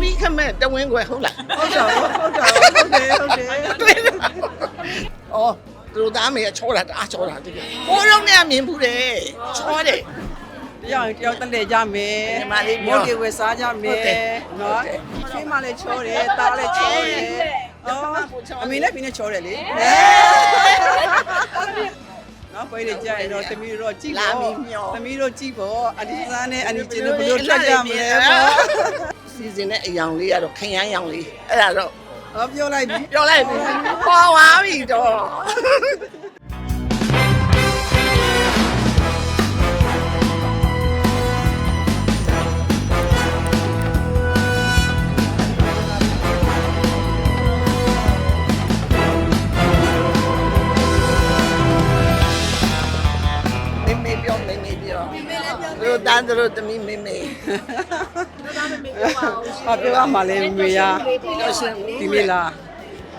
မီးခမဲ့တဝင်းခွဲဟုတ်လားဟုတ်တာဟုတ်တာဟုတ်တယ်ဟုတ်တယ်တွေ့တယ်အော်သူတို့သားမေကချောတာတအားချောတာတကယ်ဟိုတော့နဲ့မြင်ဘူးတယ်ချောတယ်တရားရင်တယောက်တက်လေကြမယ်ညီမလေးပြောမိုးကေဝယ်စားကြမဟုတ်ယ်တယ်နော်ချွေးမလည်းချောတယ်တားလည်းချောတယ်အော်အမေနဲ့ဖိနဲ့ချောတယ်လေနော်ပွဲတွေကြာရင်တော့သမီးတို့တော့ကြည့်လာပေါ့မီမျောသမီးတို့ကြည့်ပေါ့အဒီစားနဲ့အဒီကျင်းတို့ဘယ်လိုထွက်ကြမလဲပေါ့ စီစဉ်တဲ့အယောင်လေးကတော့ခရမ်းရောင်လေးအဲ့ဒါတော့ဟောပြောလိုက်ပြီပြောလိုက်ပြီပေါ်သွားပြီတော့မေမေပြောမေမေပြောမေမေလည်းပြောသူတို့တန်းသူတို့သမီးမေမေ ဟောပြောရမှာလေမေယာပြောရှင်ဒီနေ့လား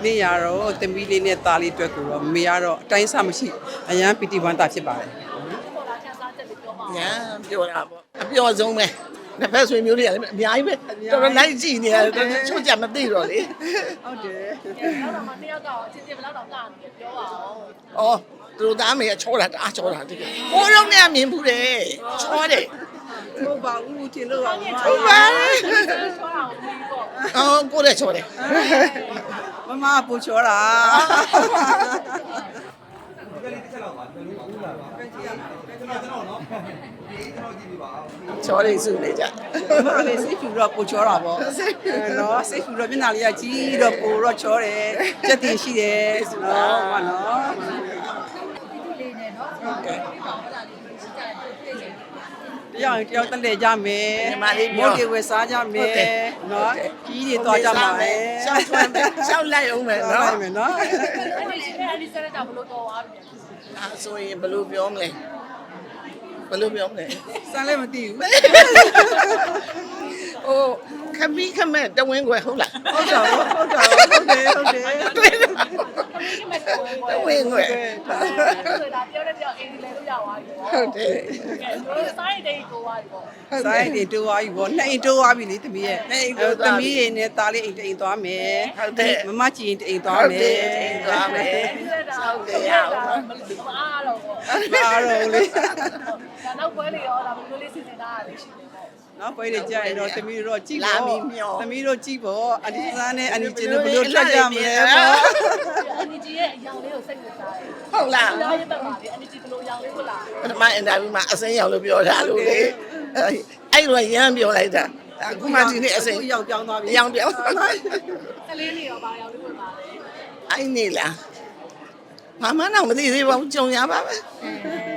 နေ့ရတော့သမီးလေးနဲ့သားလေးအတွက်ကိုတော့မေကတော့အတိုင်းစားမရှိအရန်ပီတီဝမ်းတာဖြစ်ပါတယ်ညာပြောတာပေါ့အပြောဆုံးပဲတစ်ဖက်ဆွေမျိုးတွေကလည်းအများကြီးပဲတော်တော်လိုက်ကြည့်နေရတယ်တော်တော်ချို့ကြမသိတော့လေဟုတ်တယ်နောက်တော့မှတယောက်ကတော့အချင်းချင်းဘယ်လောက်တော့လာနေပြောပါအောင်အော်သူတို့သားမေကချောတာတအားချောတာတကယ်ဟိုတော့နဲ့မြင်ဘူးတယ်ချောတယ်ဟုတ်ပါဘူးထင်လို့ပါဟုတ်ပါလေချောတာကိုပြီးပေါ့ အော်ကိုလည်းချောတယ်မမပူချောတာချောတယ်စုနေကြမလေးစိတ်ဖြူတော့ပူချောတာပေါ့နော်စိတ်ဖြူတော့မျက်နှာလေးကကြီးတော့ပူတော့ချောတယ်စက်တင်ရှိတယ်နော်မနော်ကဲ တရားရင်တယောက်တက်လေကြမယ်ညီမလေးပြောမိုးကေဝယ်စားကြမဟုတ်ယ်တယ်နော်ကြီးတွေသွားကြမှာပဲရှောက်ထွန်းမယ်ရှောက်လိုက်အောင်မယ်သွားနော်လိုက်မယ်နော်အဲ့ဒီချင်းအဲ့ဒီဆက်တာဘလို့တော့သွားပြီအဲဆိုရင်ဘယ်လိုပြောမလဲဘယ်လိုပြောမလဲစမ်းလည်းမသိဘူးဟိုခမီးခမဲ့တဝင်းခွဲဟုတ်လားဟုတ်တာဟုတ်တာဟုတ်တယ်ဟုတ်တယ်တွေ့တယ်ဒီမဲ့တော့တ ဝင်းခွဲဆိုတာပြောတဲ့ပြောအိမ်လေးလည်းရသွားပြီပေါ့ဟုတ်တယ်ကဲတို့စားရတဲ့ကိုသွားပြီပေါ့ဆိုင်တွေတိုးသွားပြီဗောနှစ်အိမ်တိုးသွားပြီလေသမီးရဲ့နှစ်အိမ်တိုးသွားပြီသမီးရဲ့နဲ့သားလေးအိမ်တစ်အိမ်သွားမယ်ဟုတ်တယ်မမကြည့်ရင်တစ်အိမ်သွားဟုတ်မတယ်ယ်အိမ်သွားမယ်စောင့်ကြရအောင်မအားတော့ပေါ့မအားတော့လေဒါနောက်ပွဲလေးရောဒါဘလို့လေးစီစဉ်တာလည်းရှိတယ်ပေါ့ နော်ပွဲတွေကြာရင်တော့သမီးတို့တော့ကြည့်လာပေါ့မီမျောသမီးတို့ကြည့်ပေါ့အဒီစားနဲ့အနီကျင်းတို့ဘယ်လိုထွက်ကြမလဲပေါ့အန်နီဂျီရဲ့အယောင်လေးကိုစိတ်ဝင်စားတယ်ဟုတ်လား။ဒါရပတ်ပါလေအန်နီဂျီဘလို့အယောင်လေးကိုလာပထမအင်တာဗျူးမှာအစင်းရောက်လို့ပြောတာလို့လေအဲ့အဲ့လိုရမ်းပြောလိုက်တာအခုမှဒီနေ့အစင်းအခုရောက်ပြောင်းသွားပြီရောင်ပြောင်း။ကလေးလေးရောပါရောင်လေးဝင်ပါလေအဲ့နေလားမမတော့မသိသေးပါဘူးကြုံရပါပဲ။အ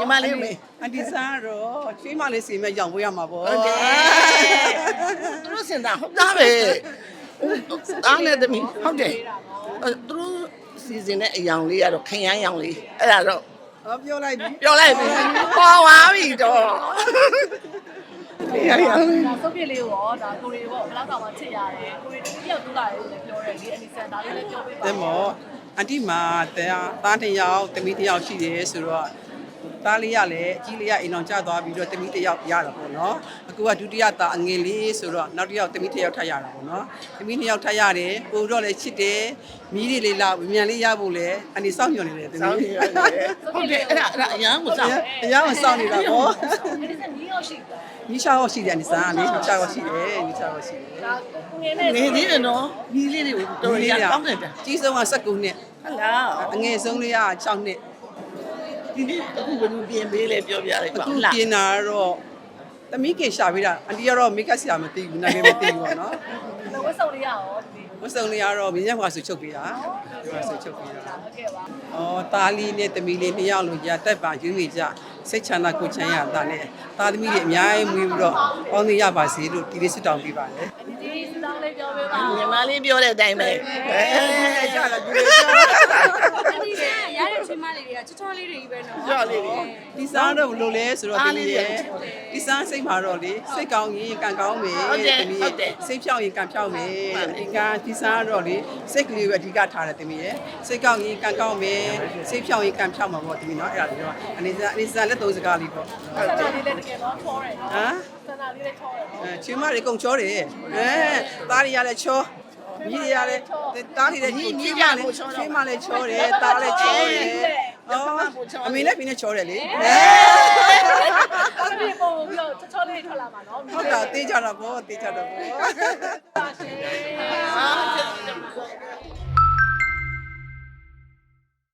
န်နီဆာညီမလေးမေအဒီစားတော့ချွေးမလေးစီမဲ့ရောင်ဝေးရမှာပေါ့ဟုတ်တယ်သူတို့စင်တာဟုတ်တာပဲအားနဲ့တမီဟုတ်တယ်သူတို့စီစဉ်တဲ့အယောင်လေးကတော့ခရမ်းရောင်လေးအဲ့ဒါတော့ဟောပြောလိုက်ပြီပြောလိုက်ပြီပေါ်သွားပြီတော့ခရမ်းရောင်ဒါစုပ်ပြစ်လေးကိုရောဒါကိုရီပေါ့ဘယ်လောက်တောင်မှချစ်ရတယ်။ကိုရီတယောက်တူလာတယ်လည်းပြောတယ်လေအန်နီဆာဒါလေးလည်းပြောပေးပါတဲ့မောအန်တီမာတဲ့သားတစ်ယောက်တမီးတစ်ယောက်ရှိတယ်ဆိုတော့ သားလေးရလည်းအကြီးလေးရအိမ်အောင်ကျသွားပြီးတော့တမီးတစ်ယောက်ရတာပေါ့နော်အခုကဒုတိယသားအငယ်လေးဆိုတော့နောက်တစ်ယောက်တမီးတစ်ယောက်ထပ်ရတာပေါ့နော်တမီးနှစ်ယောက်ထပ်ရတယ်ပို့တော့လည်းချစ်တယ်မီးလေးလေးလာမြန်လေးရဖို့လည်းအန်တီစောင့်ညွန်နေတယ်တမီးစောင်းနေရတယ်ဟုတ်တယ်အဲ့ဒါအဲ့ဒါအရန်ကိုစောင်းအရန်မစောင့်နေတာပေါ့။အန်နီဆာနီးရောက်ရှိတယ်နီးရှားရောရှိတယ်အန်တီစားလေးနီးရှားရောရှိတယ်နီးရှားရောရှိတယ်။ဒါကိုငယ်နဲ့နေသေးတယ်နော်မိလေးတွေကိုတော်ရကောင်းတယ်တာကြီးဆုံးက19နှစ်ဟုတ်လားအငယ်ဆုံးလေးက6နှစ် ဒီနေ့အခုဘယ်လိုပြင်ပေးလဲပြောပြလိုက်ပါအခုဟုတ်လားပြင်တာတော့သမီးကေရှာပေးတာအန်တီကတော့မိတ်ကပ်ဆရာမသိဘူးနာမည်မသိဘူးပေါ့နော်ဝတ်စုံလေးရရောဒီဝတ်စုံလေးကတော့မြင်းရက်ခွာဆူချုပ်ပေးတာမြင်းရက်ခွာဆူချုပ်ပေးတာဟုတ်ကဲ့ပါ။အော်သားလေးနဲ့သမီးလေးနှစ်ယောက်လုံးကြာတက်ပါယူနေကြ စိတ်ချမ်းသာကိုယ်ချမ်းရတာနဲ့သားသမီးတွေအများကြီးမွေးပြီးတော့ပေါင်းသိရပါစေလို့ဒီလေးဆွတောင်းပေးပါတယ်အန်နီဂျီစတောင်းလေးပြောပေးပါညီမလေးပြောတဲ့အတိုင်းပဲအဲ။ကြာလာပြီကြာအဒီကရတဲ့ချွေးမလေးတွေကချောချောလေးတွေကြီးပဲနော်ကြောက်လေးတွေ။ဒီစားတော့ဘယ်လိုလဲဆိုတော့သမီးရဲ့ဒီစားစိတ်မှာတော့လေစိတ်ကောင်းရင်ကံကောင်းမယ်သမီးရဲ့စိတ်ဖြောင်းရင်ကံဖြောင်းမယ်ဒီကဒီစားတော့လေစိတ်ကလေးပဲအဓိကထားတယ်သမီးရဲ့စိတ်ကောင်းရင်ကံကောင်းမယ်စိတ်ဖြောင်းရင်ကံဖြောင်းမှာပေါ့သမီးနော်အဲ့ဒါလေးတော့အနေစားအနေစားလက်သုံးစကားလေးပေါ့ဆန္ဒလေးလည်းတကယ်တော့ထောတယ်နော်ဟမ်ဆန္ဒလေးလေးချောတယ်နော်အဲချွေးမတွေကုန်ချောတယ်အဲသားတွေကလည်းချောမြည်တွေကလည်းသားတွေလည်းချွေးမလည်းချွေးမလည်းချောတယ်သားလည်းချောတယ်အော်အမေလည်းပြင်းနဲ့ချောတယ်လေအဲအဲ့ဒီပုံပြီးတော့ချောချောလေးထွက်လာမှာနော်ဟုတ်တာတေးကြတာပေါ့တေးကြတာပေါ့ပါရှင်ဟာကျေ